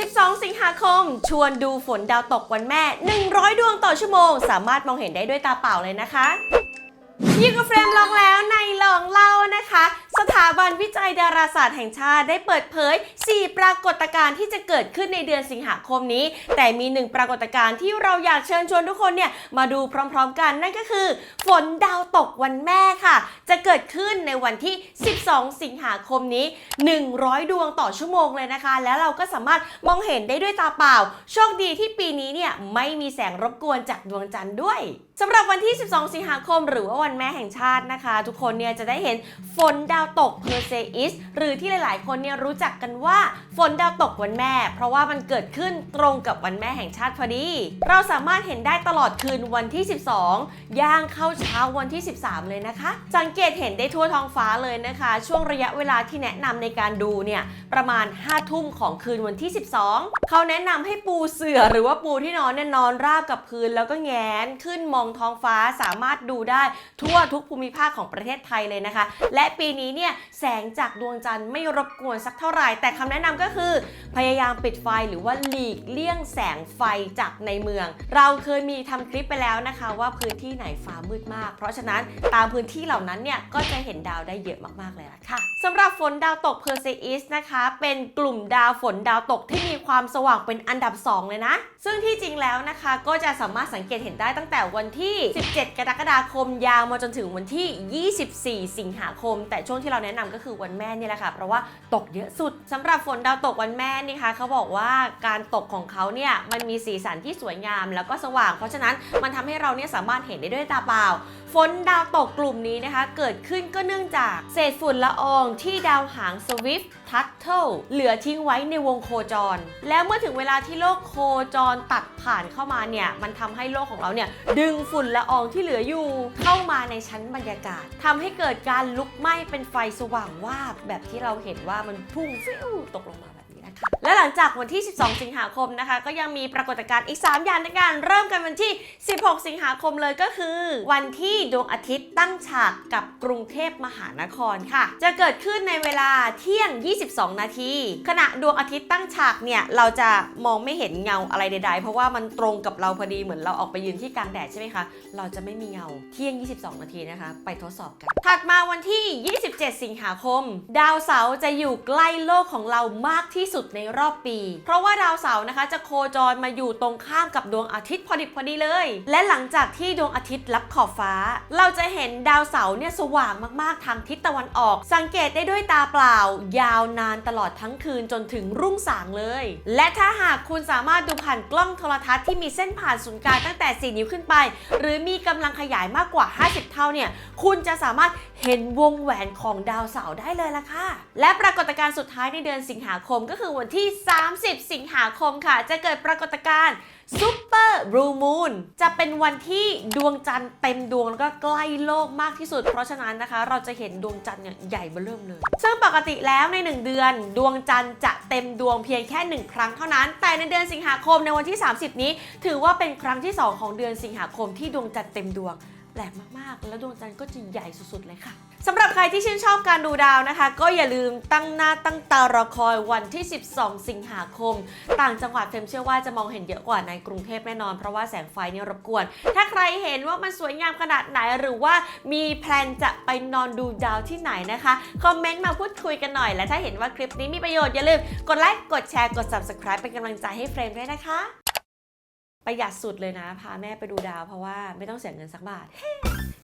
12 สิงหาคม ชวนดูฝนดาวตกวันแม่ 100 ดวงต่อชั่วโมง สามารถมองเห็นได้ด้วยตาเปล่าเลยนะคะยิ่งกับเฟรมลองแล้วในลองเล่านะคะ ส ถาบันวิจัยดาราศาสตร์แห่งชาติได้เปิดเผย 4 ปรากฏการณ์ที่จะเกิดขึ้นในเดือนสิงหาคมนี้ แต่มีหนึ่งปรากฏการณ์ที่เราอยากเชิญชวนทุกคนเนี่ยมาดูพร้อมๆกันนั่นก็คือ ฝนดาวตกวันแม่ค่ะ จะเกิดขึ้นในวันที่ 12 สิงหาคมนี้ 100 ดวงต่อชั่วโมงเลยนะคะ แล้วเราก็สามารถมองเห็นได้ด้วยตาเปล่า โชคดีที่ปีนี้เนี่ยไม่มีแสงรบกวนจากดวงจันทร์ด้วย สำหรับวันที่ 12 สิงหาคม หรือว่าวันแม่แห่งชาตินะคะ ทุกคนเนี่ยจะได้เห็นฝนดาวตกเพอร์เซอิสหรือที่หลาย ๆ คนเนี่ยรู้จักกันว่าฝนดาวตกวันแม่ เพราะว่ามันเกิดขึ้นตรงกับวันแม่แห่งชาติพอดี เราสามารถเห็นได้ตลอดคืนวันที่ 12 ย่างเข้าเช้าวันที่ 13 เลยนะคะ สังเกตเห็นได้ทั่วท้องฟ้าเลยนะคะ ช่วงระยะเวลาที่แนะนำในการดูเนี่ยประมาณ 5 ทุ่มของคืนวันที่ 12 เขาแนะนำให้ปูเสื่อหรือว่าปูที่นอนเนี่ยนอนราบกับพื้นแล้วก็แงนขึ้นมองท้องฟ้าสามารถดูได้ทั่วทุกภูมิภาคของประเทศไทยเลยนะคะ และปีนี้เนี่ยแสงจากดวงจันทร์ไม่รบกวนสักเท่าไหร่ แต่คำแนะนำก็คือ พยายามปิดไฟหรือว่าหลีกเลี่ยงแสงไฟจากในเมือง เราเคยมีทำคลิปไปแล้วนะคะ ว่าพื้นที่ไหนฟ้ามืดมาก เพราะฉะนั้นตามพื้นที่เหล่านั้นเนี่ยก็จะเห็นดาวได้เยอะมากๆเลยล่ะค่ะสำหรับฝนดาวตกเพอร์เซอิสนะคะ เป็นกลุ่มดาวฝนดาวตกที่มีความสว่างเป็นอันดับ 2 เลยนะ ซึ่งที่จริงแล้วนะคะก็จะสามารถสังเกตเห็นได้ตั้งแต่วันที่ที่ 17 กรกฎาคมยาวมาจนถึงวันที่ 24 สิงหาคม แต่ช่วงที่เราแนะนำก็คือวันแม่นี่แหละค่ะ เพราะว่าตกเยอะสุดสำหรับฝนดาวตกวันแม่นี่ค่ะเขาบอกว่าการตกของเขาเนี่ยมันมีสีสันที่สวยงามแล้วก็สว่าง เพราะฉะนั้นมันทำให้เราเนี่ยสามารถเห็นได้ด้วยตาเปล่าฝนดาวตกกลุ่มนี้นะคะ เกิดขึ้นก็เนื่องจากเศษฝุ่นละอองที่ดาวหางสวิฟต์ทัตเทิลเหลือทิ้งไว้ในวงโคจร แล้วเมื่อถึงเวลาที่โลกโคจรตัดผ่านเข้ามาเนี่ยมันทำให้โลกของเราเนี่ยดึงฝุ่นละอองที่เหลืออยู่ เข้ามาในชั้นบรรยากาศทำให้เกิดการลุกไหม้เป็นไฟสว่างวาบแบบที่เราเห็นว่ามันพุ่งฟิวตกลงมาแบบนี้นะคะและหลังจากวันที่ 12 สิงหาคมนะคะ ก็ยังมีปรากฏการณ์อีก 3 อย่างในการเริ่มกันวันที่ 16 สิงหาคมเลยก็คือ วันที่ดวงอาทิตย์ตั้งฉากกับกรุงเทพมหานครค่ะ จะเกิดขึ้นในเวลาเที่ยง 22 นาทีขณะดวงอาทิตย์ตั้งฉากเนี่ยเราจะมองไม่เห็นเงาอะไรใด ๆ เพราะว่ามันตรงกับเราพอดีเหมือนเราออกไปยืนที่กลางแดดใช่ไหมคะเราจะไม่มีเงาเที่ยง 22 นาทีนะคะ ไปทดสอบกันถัดมาวันที่ 27 สิงหาคม ดาวเสาร์จะอยู่ใกล้โลกของเรามากที่สุดในรอบปี เพราะว่าดาวเสาร์นะคะจะโคจรมาอยู่ตรงข้ามกับดวงอาทิตย์พอดิบพอดีเลย และหลังจากที่ดวงอาทิตย์รับขอบฟ้า เราจะเห็นดาวเสาร์เนี่ยสว่างมากๆทางทิศตะวันออก สังเกตได้ด้วยตาเปล่า ยาวนานตลอดทั้งคืนจนถึงรุ่งสางเลย และถ้าหากคุณสามารถดูผ่านกล้องโทรทัศน์ที่มีเส้นผ่านศูนย์กลางตั้งแต่ 4 นิ้วขึ้นไป หรือมีกำลังขยายมากกว่า 50 เท่าเนี่ยคุณจะสามารถเห็นวงแหวนของดาวเสาร์ได้เลยล่ะค่ะและปรากฏการณ์สุดท้ายในเดือนสิงหาคมก็คือวันที่ที่ 30 สิงหาคมค่ะ จะเกิดปรากฏการณ์ซูเปอร์บลูมูนจะเป็นวันที่ดวงจันทร์เต็มดวงแล้วก็ใกล้โลกมากที่สุด เพราะฉะนั้นนะคะ เราจะเห็นดวงจันทร์เนี่ยใหญ่เบ้อเริ่มเลย ซึ่งปกติแล้วใน 1 เดือน ดวงจันทร์จะเต็มดวงเพียงแค่ 1 ครั้งเท่านั้น แต่ในเดือนสิงหาคมในวันที่ 30 นี้ ถือว่าเป็นครั้งที่ 2 ของเดือนสิงหาคมที่ดวงจันทร์เต็มดวงแปลกมากๆ แล้วดวงจันทร์ก็จะใหญ่สุดๆเลยค่ะ สำหรับใครที่ชื่นชอบการดูดาวนะคะ ก็อย่าลืมตั้งหน้าตั้งตารอคอยวันที่ 12 สิงหาคม ต่างจังหวัดเฟรมเชื่อว่าจะมองเห็นเยอะกว่าในกรุงเทพแน่นอน เพราะว่าแสงไฟเนี่ยรบกวน ถ้าใครเห็นว่ามันสวยงามขนาดไหน หรือว่ามีแพลนจะไปนอนดูดาวที่ไหนนะคะ คอมเมนต์มาพูดคุยกันหน่อย และถ้าเห็นว่าคลิปนี้มีประโยชน์อย่าลืมกดไลค์กดแชร์กด subscribe เป็นกำลังใจให้เฟรมด้วยนะคะ ประหยัดสุดเลยนะพาแม่ไปดูดาว เพราะว่าไม่ต้องเสียเงินสักบาท